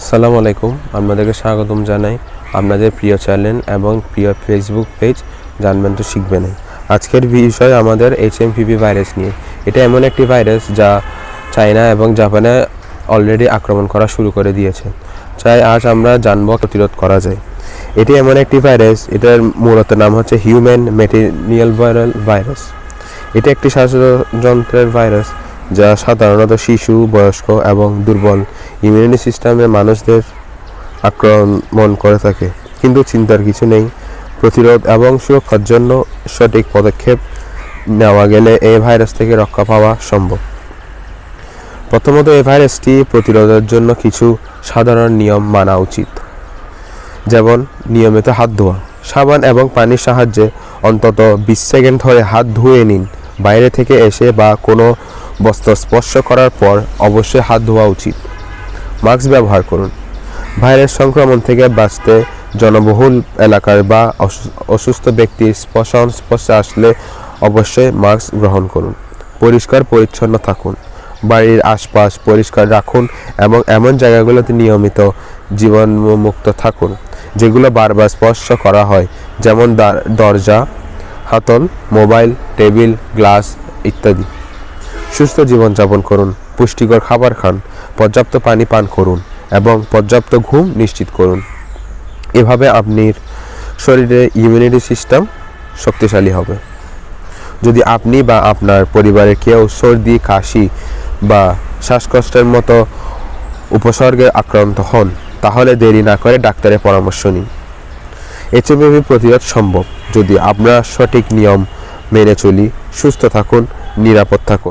আসসালামু আলাইকুম, আপনাদেরকে স্বাগতম জানাই আপনাদের প্রিয় চ্যানেল এবং প্রিয় ফেসবুক পেজ জানবেন তো শিখবেন আজকের বিষয় আমাদের এইচ এম ভাইরাস নিয়ে। এটা এমন একটি ভাইরাস যা চায়না এবং জাপানে অলরেডি আক্রমণ করা শুরু করে দিয়েছে। চাই আজ আমরা জানব প্রতিরোধ করা যায়। এটি এমন একটি ভাইরাস এটার মূলত নাম হচ্ছে হিউম্যান মেটেরিয়াল ভাইরাল ভাইরাস এটি একটি শ্বাসযন্ত্রের ভাইরাস যা সাধারণত শিশু, বয়স্ক এবং দুর্বল ইমিউনিটি সিস্টেমের মানুষদের আক্রমণ করে থাকে। কিন্তু চিন্তার কিছু নেই। প্রতিরোধ এবং সুরক্ষার জন্য সঠিক পদক্ষেপ নেওয়া গেলে এই ভাইরাস থেকে রক্ষা পাওয়া সম্ভব। প্রথমত এই ভাইরাসটি প্রতিরোধের জন্য কিছু সাধারণ নিয়ম মানা উচিত। যেমন, নিয়মিত হাত ধোয়া। সাবান এবং পানির সাহায্যে অন্তত বিশ সেকেন্ড ধরে হাত ধুয়ে নিন। বাইরে থেকে এসে বা কোনো বস্ত্র স্পর্শ করার পর অবশ্যই হাত ধোয়া উচিত। মাস্ক ব্যবহার করুন। ভাইরাস সংক্রমণ থেকে বাঁচতে জনবহুল এলাকার বা অসু- অসুস্থ ব্যক্তির স্পর্শ স্পর্শে আসলে অবশ্যই মাস্ক গ্রহণ করুন। পরিষ্কার, পরিচ্ছন্ন থাকুন। বাড়ির আশপাশ পরিষ্কার রাখুন এবং এমন জায়গাগুলোতে নিয়মিত জীবাণুমুক্ত থাকুন, যেগুলো বারবার স্পর্শ করা হয়। যেমন দরজা হাতল, মোবাইল, টেবিল, গ্লাস ইত্যাদি। সুস্থ জীবনযাপন করুন, পুষ্টিকর খাবার খান, পর্যাপ্ত পানি পান করুন এবং পর্যাপ্ত ঘুম নিশ্চিত করুন। এভাবে আপনার শরীরে ইমিউনিটি সিস্টেম শক্তিশালী হবে। যদি আপনি বা আপনার পরিবারের কেউ সর্দি, কাশি বা শ্বাসকষ্টের মতো উপসর্গে আক্রান্ত হন, তাহলে দেরি না করে ডাক্তারের পরামর্শ নিন। এইচএমভি প্রতিরোধ সম্ভব। যদি আমরা সঠিক নিয়ম মেনে চলি সুস্থ থাকুন নিরাপদ থাকুন।